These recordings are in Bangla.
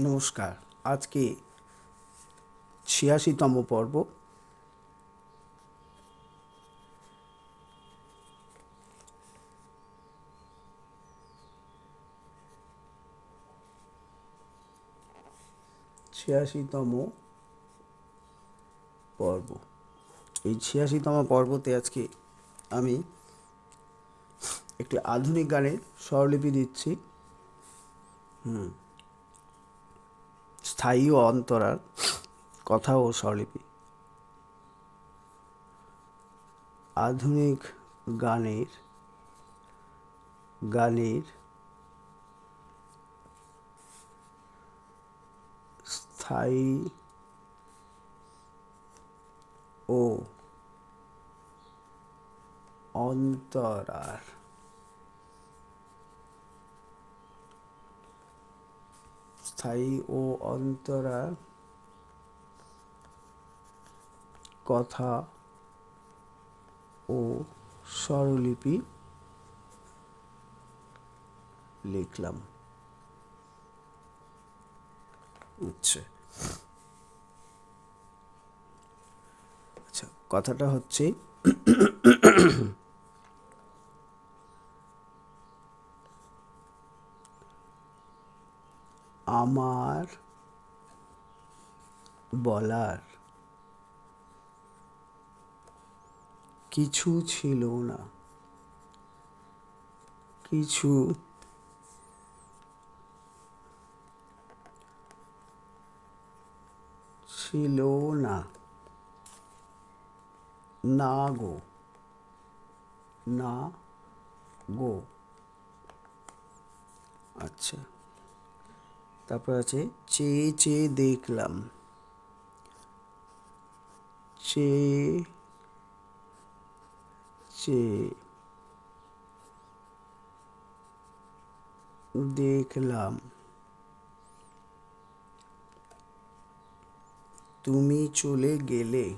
নমস্কার। আজকে ছিয়াশিতম পর্ব। ছিয়াশিতম পর্ব। এই ছিয়াশিতম পর্বতে আজকে আমি একটি আধুনিক গানের স্বরলিপি দিচ্ছি। হুম। স্থায়ী ও অন্তরার কথা ও স্বরলিপি। আধুনিক গানের গানের স্থায়ী ও অন্তরার স্থায়ী ও অন্তরা কথা ও স্বরলিপি লিখলাম। আচ্ছা আচ্ছা কথাটা হচ্ছে আমার বলার কিছু ছিল না। কিছু ছিল না। না গো। না গো। আচ্ছা। তারপর আছে চেয়ে চেয়ে দেখলাম। চেয়ে চেয়ে দেখলাম। তুমি চলে গেলে।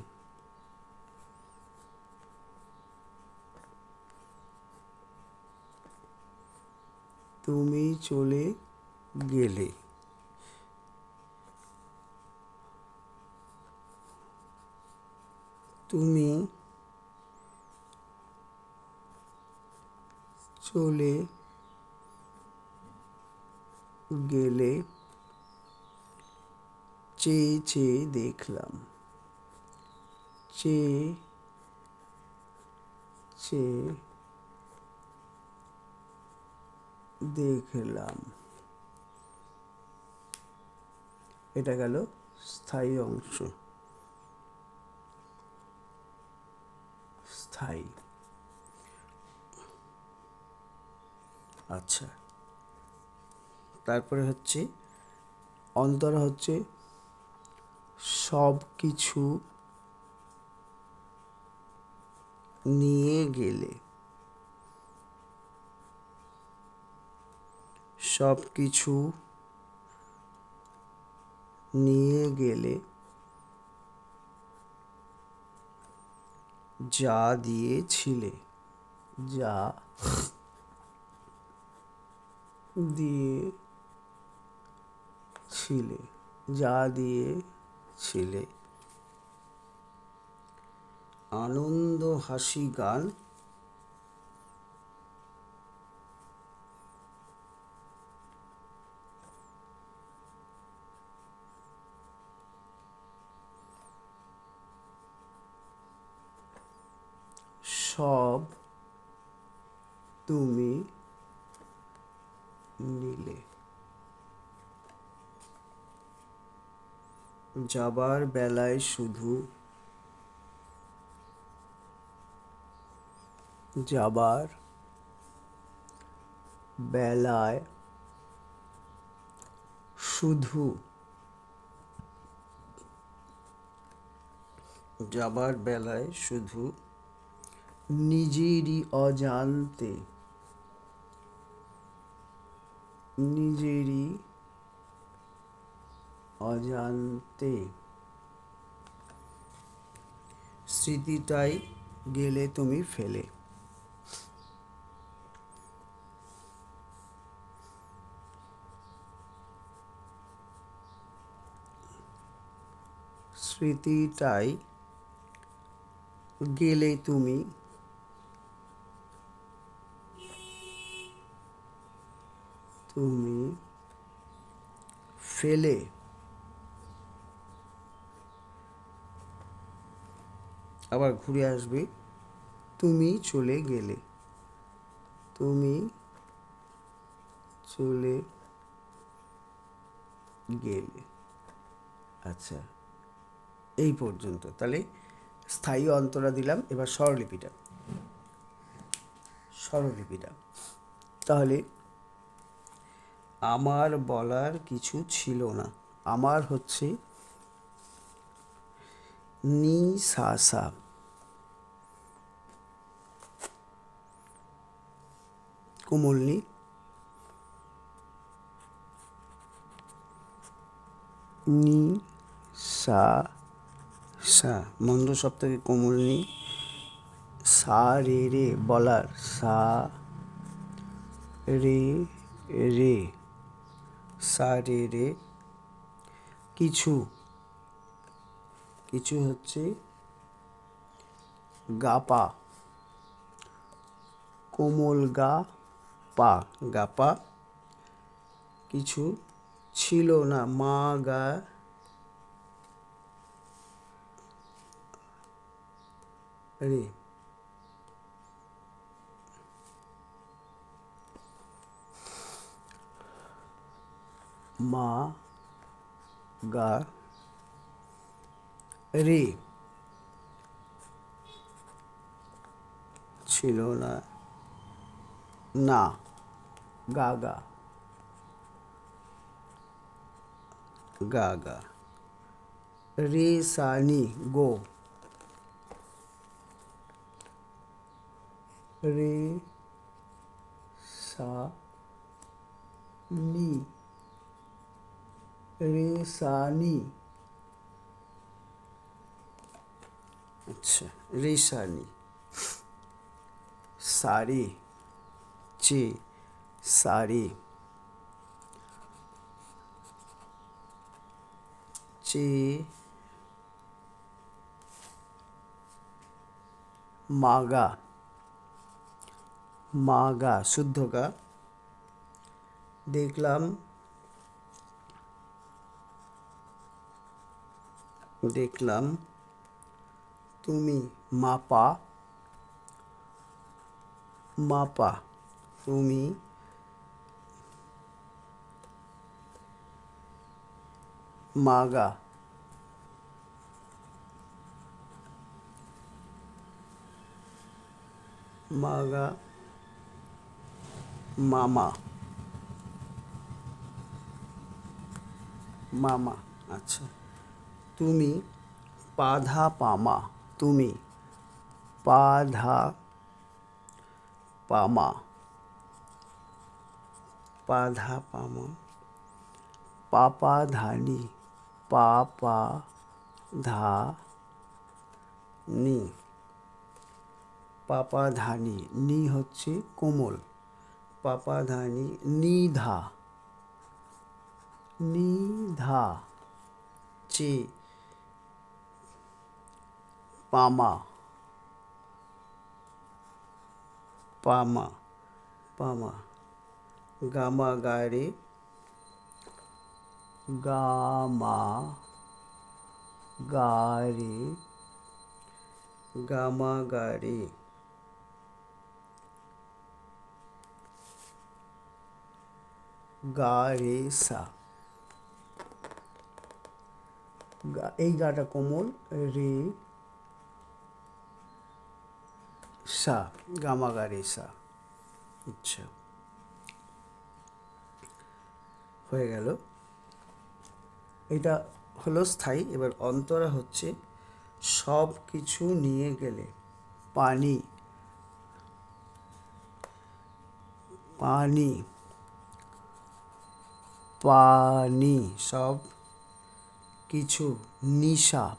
তুমি চলে গেলে। তুমি চলে গেলে চেয়ে চেয়ে দেখলাম চেয়ে চেয়ে দেখলাম। এটা গেল স্থায়ী অংশ। স্থায়ী। আচ্ছা। তারপরে হচ্ছে অন্তরা হচ্ছে সব কিছু নিয়ে গেলে। সব কিছু নিয়ে গেলে। যা দিয়েছিলে। যা দিয়ে ছিলে যা দিয়েছিলে। আনন্দ হাসি গান সব তুমি নিলে যাবার বেলায় শুধু যাবার বেলায় শুধু যাবার বেলায় শুধু নিজেরই অজান্তে নিজেরই অজান্তে স্মৃতিটাই গেলে তুমি ফেলে। স্মৃতিটাই গেলে তুমি তুমি ফেলে। আবার ঘুরে আসবে। তুমি চলে গেলে। তুমি চলে গেলে। আচ্ছা এই পর্যন্ত। তাহলে স্থায়ী অন্তরা দিলাম, এবার স্বরলিপিটা। স্বরলিপিটা। তাহলে আমার বলার কিছু ছিল না। আমার হচ্ছে নি সা সা। কোমলনি নি। সা সা। মন্দ সপ্তাহে কোমলনি সা রে রে বলার সা রে রে। সা রে রে। কিছু কিছু হচ্ছে গা পা, কোমল গা পা গা পা কিছু ছিল না, মা গা রে। মা গা রে ছিল না না গা গা গা গা রে সানি গো রে সা নি রে সানি আচ্ছা রেশানি সারি চে সারি চে মাগা মাগা শুদ্ধ গা দেখলাম দেখলাম তুমি মাপা মাপা তুমি মাগা মাগা মামা মামা আচ্ছা তুমি পাধা পামা তুমি পাধা পামা। পাধা পামা। পাপা ধানি পাপা ধা নি পাপা ধানি নি হচ্ছে কোমল। পাপা ধানি নিধা। নিধা, চে পামা। পামা পামা। গামা গারে গামা গারে গামা গারে গারে সা। এই গাটা কোমল, রে। সা গামা গারে সা আচ্ছা হয়ে গেল। এটা হলো স্থায়ী, এবার অন্তরা হচ্ছে সব কিছু নিয়ে গেলে, পানি। পানি। পানি, সব কিছু নিশা।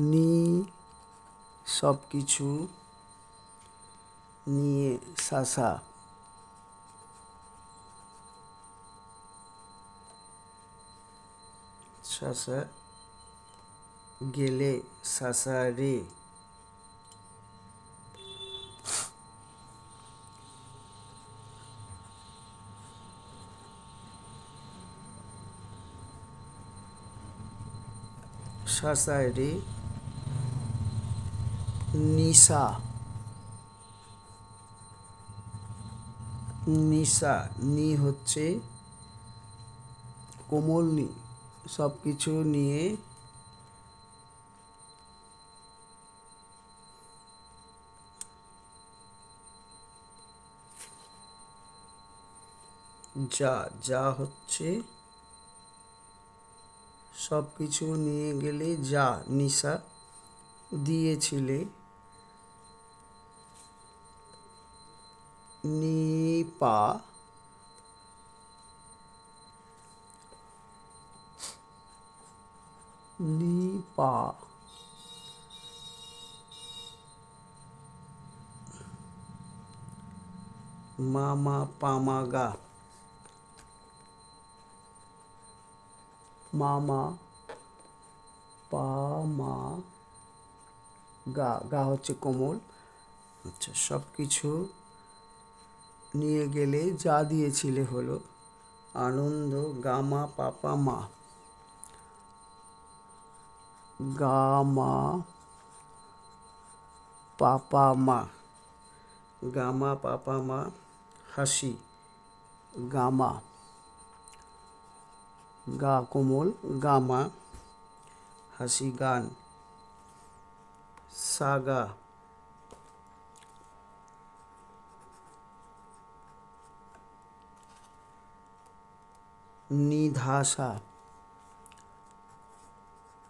নি সব কিছু নিয়ে সাসা। সাসা গেলে সাসা রে। সাসায় রে। নিশা নিশা নি হচ্ছে কোমল নি। সব কিছু নিয়ে যা যা হচ্ছে সব কিছু নিয়ে গেলে যা নিশা দিয়েছিলে নিপা নিপা মামা পামাগা মামা পামা গা গা হচ্ছে কোমল। আচ্ছা সব কিছু নিয়ে গেলে যা দিয়েছিলে হলো। আনন্দ, গামা, পাপা, মা। গামা, পাপা, মা। গামা, পাপা, মা। হাসি, গামা। গা কোমল, গামা। হাসি, গান। সাগা নিধাসা।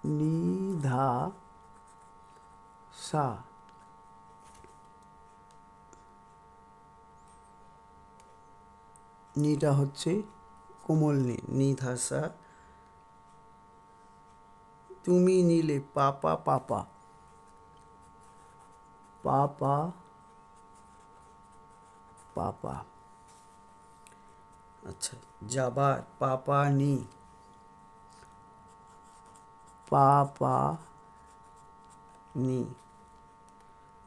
নিধা সা নিটা হচ্ছে কোমল নি নিধাসা। তুমি নিলে পাপা পাপা। পাপা পাপা। আচ্ছা যাবার পাপা নি পাপা নি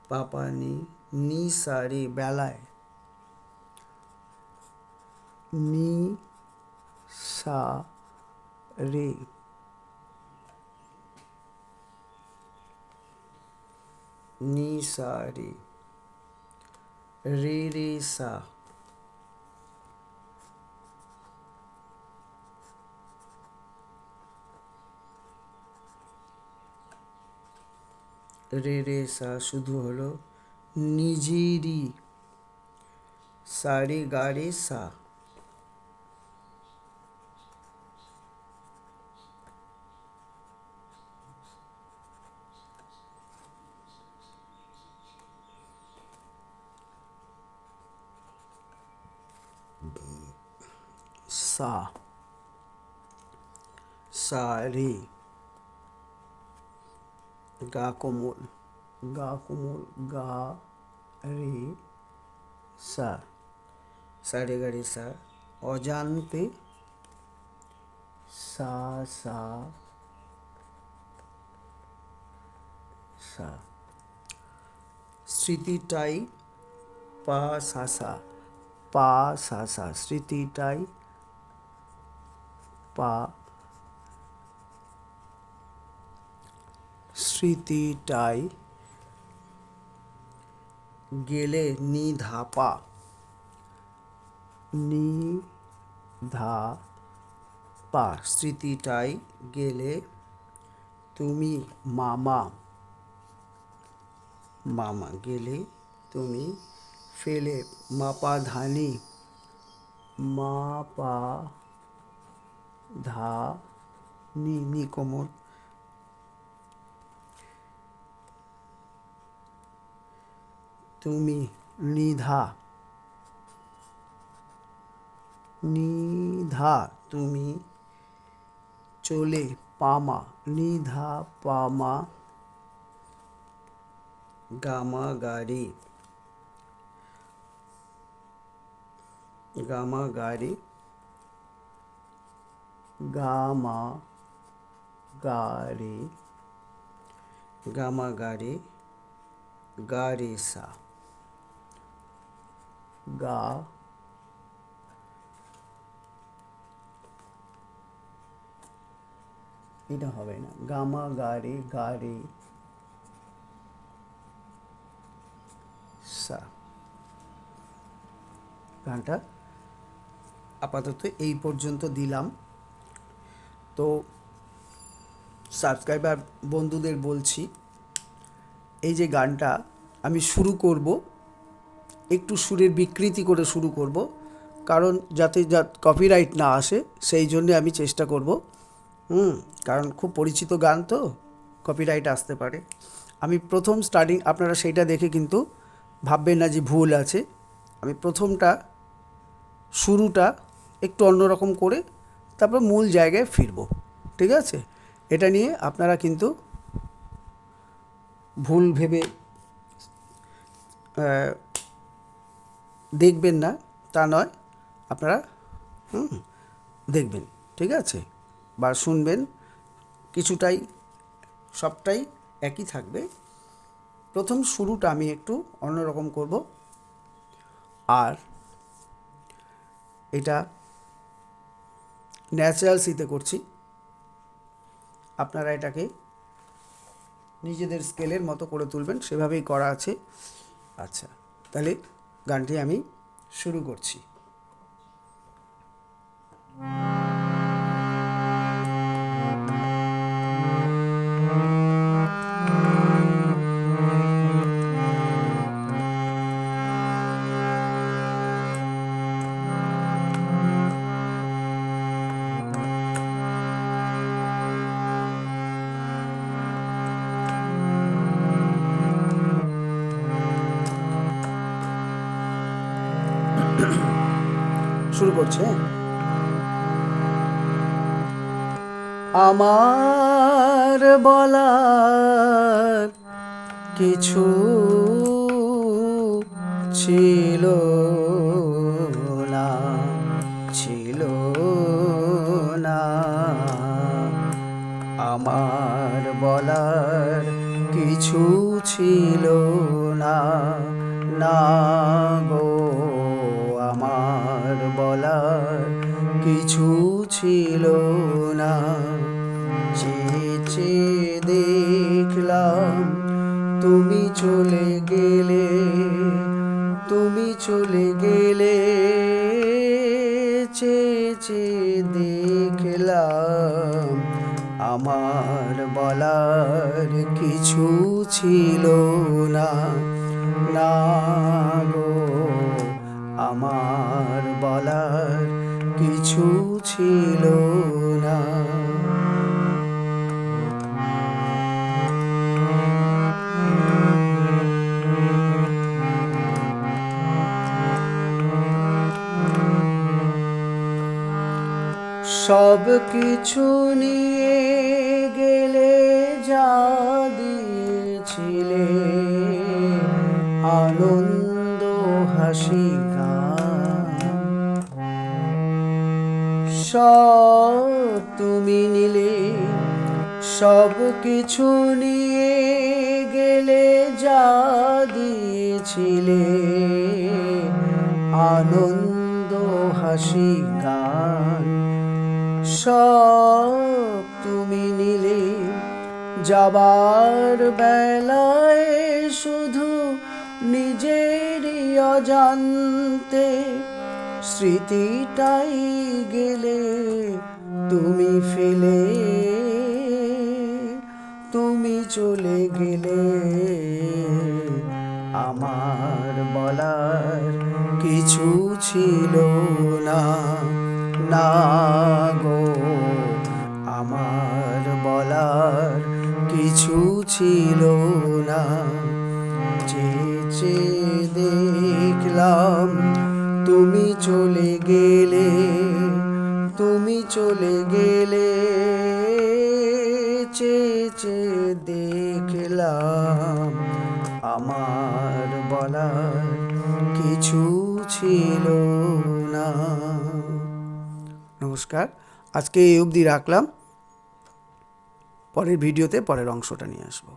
পাপা নি নি সারি বেলায় নি সা রে নি সা রে রে রে সা রে রে সা শুধু হলো নিজেরই। সারে গারে সা। সা সা রে গা কোমল গা কোমল গা রে সা সা রে গা রে সা অজান্তে সা সা সা স্মৃতিটাই পা সা সা পা সা সা স্মৃতিটাই পা স্মৃতিটাই গেলে নি ধাপা নি ধা পা স্মৃতিটাই গেলে তুমি মামা। মামা গেলে তুমি ফেলে মাপা ধানি মাপা ধা নি নি কোমর তুমি নিধা নিধা তুমি চলে পামা নিধা পামা গামা গাড়ি গামা গাড়ি গামা গাড়ি গামা গারে গা। এটা হবে না। গামা গারে গা রে। সা। গানটা আপাতত এই পর্যন্ত দিলাম। তো সাবস্ক্রাইবার বন্ধুদের বলছি, এই যে গানটা আমি শুরু করব একটু সুরের বিকৃতি করে শুরু করব, কারণ যাতে যা কপিরাইট না আসে, সেই জন্যে আমি চেষ্টা করব। হুম, কারণ খুব পরিচিত গান তো কপিরাইট আসতে পারে। আমি প্রথম স্টার্টিং আপনারা সেইটা দেখে কিন্তু ভাববেন না যে ভুল আছে। আমি প্রথমটা, শুরুটা একটু অন্যরকম করে, তারপর মূল জায়গায় ফিরব, ঠিক আছে? এটা নিয়ে আপনারা কিন্তু ভুল ভেবে দেখবেন না, তা নয়, আপনারা, হুম, দেখবেন, ঠিক আছে? বা শুনবেন, কিছুটাই, সবটাই একই থাকবে। প্রথম শুরুটা আমি একটু অন্যরকম করব। আর এটা ন্যাচারাল সিতে করছি। আপনারা এটাকে নিজেদের স্কেলের মতো করে তুলবেন, সেভাবেই করা আছে। আচ্ছা তাহলে গানটি আমি শুরু করছি। শুরু করছে? আমার বলার কিছু ছিল না ছিল না আমার বলার কিছু ছিল না না গো কিছু ছিল না। চেয়ে দেখলাম, তুমি চলে গেলে, তুমি চলে গেলে। চেয়ে দেখলাম, আমার বলার কিছু ছিল না। না আমার বলার কিছু ছিল না। সব কিছু নিয়ে গেলে যা দিয়েছিলে আনন্দ হাসি তুমি নিলে, সব কিছু নিয়ে গেলে যা দিয়েছিলে। আনন্দ, হাসি, গান, সব তুমি নিলে। যাবার বেলায় শুধু নিজেরই অজান্তে স্মৃতিটাই গেলে তুমি ফেলে, তুমি চলে গেলে। আমার বলার কিছু ছিল না না গো। আমার বলার কিছু ছিল না চেয়ে দেখলাম তুমি চলে গেলে, তুমি চলে গেলে চেয়ে দেখলাম আমার বলার কিছু ছিল না। নমস্কার, আজকে এই অবধি রাখলাম। পরের ভিডিওতে পরের অংশটা নিয়ে আসব।